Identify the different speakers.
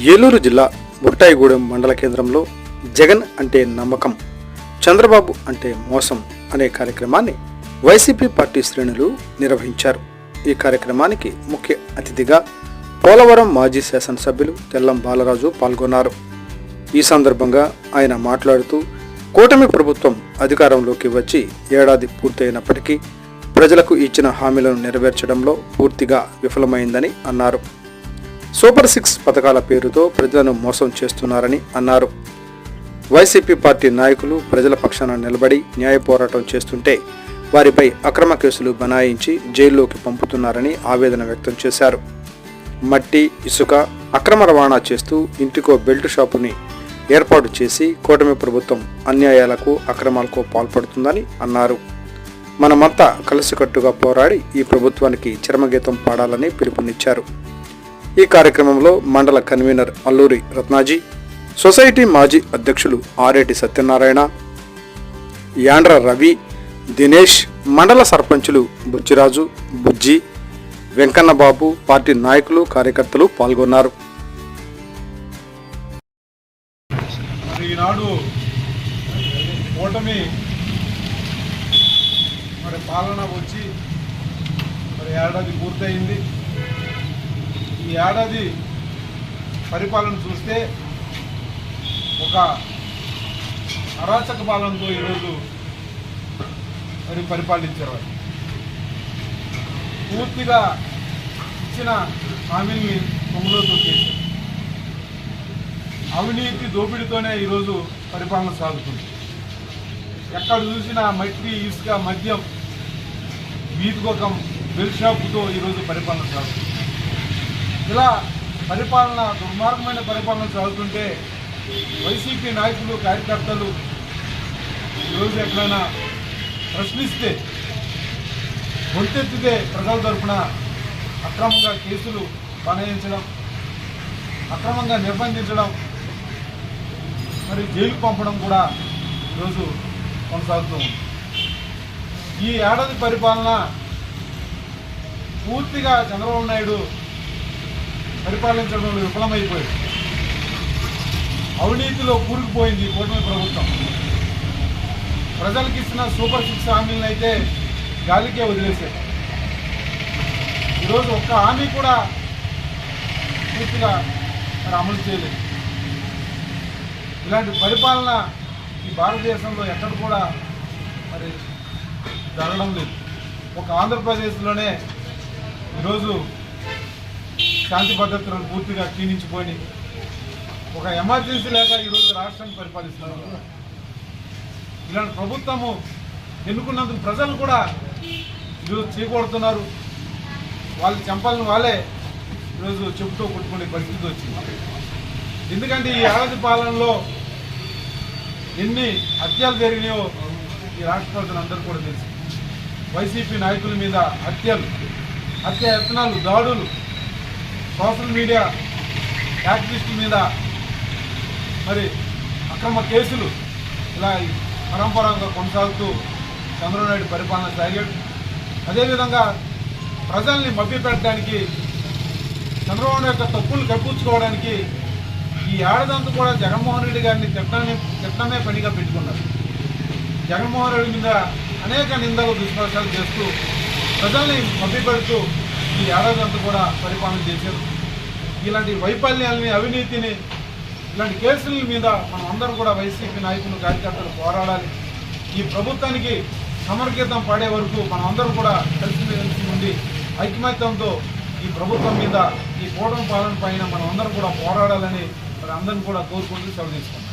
Speaker 1: ఏలూరు జిల్లా బుట్టాయిగూడెం మండల కేంద్రంలో జగన్ అంటే నమ్మకం చంద్రబాబు అంటే మోసం అనే కార్యక్రమాన్ని వైసీపీ పార్టీ శ్రేణులు నిర్వహించారు. ఈ కార్యక్రమానికి ముఖ్య అతిథిగా పోలవరం మాజీ శాసనసభ్యులు తెల్లం బాలరాజు పాల్గొన్నారు. ఈ సందర్భంగా ఆయన మాట్లాడుతూ కూటమి ప్రభుత్వం అధికారంలోకి వచ్చి ఏడాది పూర్తయినప్పటికీ ప్రజలకు ఇచ్చిన హామీలను నెరవేర్చడంలో పూర్తిగా విఫలమైందని అన్నారు. సూపర్ సిక్స్ పథకాల పేరుతో ప్రజలను మోసం చేస్తున్నారని అన్నారు. వైసీపీ పార్టీ నాయకులు ప్రజల పక్షాన నిలబడి న్యాయ పోరాటం చేస్తుంటే వారిపై అక్రమ కేసులు బనాయించి జైల్లోకి పంపుతున్నారని ఆవేదన వ్యక్తం చేశారు. మట్టి ఇసుక అక్రమ రవాణా చేస్తూ ఇంటికో బెల్ట్ షాపుని ఏర్పాటు చేసి కూటమి ప్రభుత్వం అన్యాయాలకు అక్రమాలకు పాల్పడుతుందని అన్నారు. మనమంతా కలిసికట్టుగా పోరాడి ఈ ప్రభుత్వానికి చర్మగీతం పాడాలని పిలుపునిచ్చారు. ఈ కార్యక్రమంలో మండల కన్వీనర్ అల్లూరి రత్నాజీ సొసైటీ మాజీ అధ్యక్షులు ఆరేటి సత్యనారాయణ యాండ్ర రవి దినేష్ మండల సర్పంచులు బుచ్చిరాజు బుజ్జి వెంకన్నబాబు పార్టీ నాయకులు కార్యకర్తలు పాల్గొన్నారు.
Speaker 2: ఈనాడు కూటమి మరి పాలన వచ్చి మరి ఏడాది పూర్తయింది. ఏడాది పరిపాలన చూస్తే ఒక అరాచక పాలనతో ఈరోజు మరి పరిపాలించారు పూర్తిగా ఇచ్చిన హామీల్ని కొమ్ములో తొక్కేశారు. అవినీతి దోపిడీతోనే ఈరోజు పరిపాలన సాగుతుంది. ఎక్కడ చూసినా మట్టి ఇసుక మద్యం వీధికొకం బెల్ షాపుతో ఈరోజు పరిపాలన సాగుతుంది. ఇలా పరిపాలన దుర్మార్గమైన పరిపాలన సాగుతుంటే వైసీపీ నాయకులు కార్యకర్తలు ఈరోజు ఎక్కడైనా ప్రశ్నిస్తే గొంతెత్తితే ప్రజల తరఫున అక్రమంగా కేసులు బనాయించడం అక్రమంగా నిర్బంధించడం మరి జైలు పంపడం కూడా ఈరోజు కొనసాగుతూ ఉంది. ఈ ఏడాది పరిపాలన పూర్తిగా చంద్రబాబు నాయుడు పరిపాలించడంలో విఫలమైపోయింది అవినీతిలో కూరుకుపోయింది కూటమి ప్రభుత్వం. ప్రజలకు ఇచ్చిన సూపర్ సిక్స్ హామీలను అయితే గాలికే వదిలేశారు. ఈరోజు ఒక్క హామీ కూడా పూర్తిగా మరి అమలు చేయలేదు. ఇలాంటి పరిపాలన ఈ భారతదేశంలో ఎక్కడ కూడా మరి జరగడం లేదు. ఒక ఆంధ్రప్రదేశ్లోనే ఈరోజు శాంతి భద్రతలను పూర్తిగా క్షీణించిపోయి ఒక ఎమర్జెన్సీ లేక ఈరోజు రాష్ట్రాన్ని పరిపాలిస్తున్నారు. ఇలాంటి ప్రభుత్వము ఎన్నుకున్నందుకు ప్రజలు కూడా ఈరోజు చేకూడుతున్నారు వాళ్ళు చంపాలని వాళ్ళే ఈరోజు చెబుతూ కొట్టుకునే పరిస్థితి వచ్చింది. ఎందుకంటే ఈ ఏడాది పాలనలో ఎన్ని హత్యలు జరిగినాయో ఈ రాష్ట్ర ప్రజలందరూ కూడా తెలుసు. వైసీపీ నాయకుల మీద హత్యలు హత్య యత్నాలు దాడులు సోషల్ మీడియా యాక్టివిస్టుల మీద మరి అక్రమ కేసులు ఇలా పరంపరంగా కొనసాగుతూ చంద్రబాబు పరిపాలన సాగాడు. అదేవిధంగా ప్రజల్ని మభ్యపెట్టడానికి చంద్రబాబు యొక్క తప్పులు కప్పించుకోవడానికి ఈ ఏడాదంతా కూడా జగన్మోహన్ రెడ్డి గారిని చట్టాన్ని తిట్టమే పనిగా పెట్టుకున్నారు. జగన్మోహన్ రెడ్డి మీద అనేక నిందలు దుష్ప్రచారాలు చేస్తూ ప్రజల్ని మభ్యపెడుతూ ఈ ఏడాదంతా కూడా పరిపాలన చేశారు. ఇలాంటి వైఫల్యాలని అవినీతిని ఇలాంటి కేసుల మీద మనం అందరం కూడా వైసీపీ నాయకులు కార్యకర్తలు పోరాడాలి. ఈ ప్రభుత్వానికి సమర్గీతం పాడే వరకు మనం అందరం కూడా కలిసి కలిసి ఉండి ఐకమత్యంతో ఈ ప్రభుత్వం మీద ఈ కూటమి పాలన పైన మనం అందరం కూడా పోరాడాలని మరి అందరం కూడా కోరుకుంటూ సెలవు తీసుకుంటాం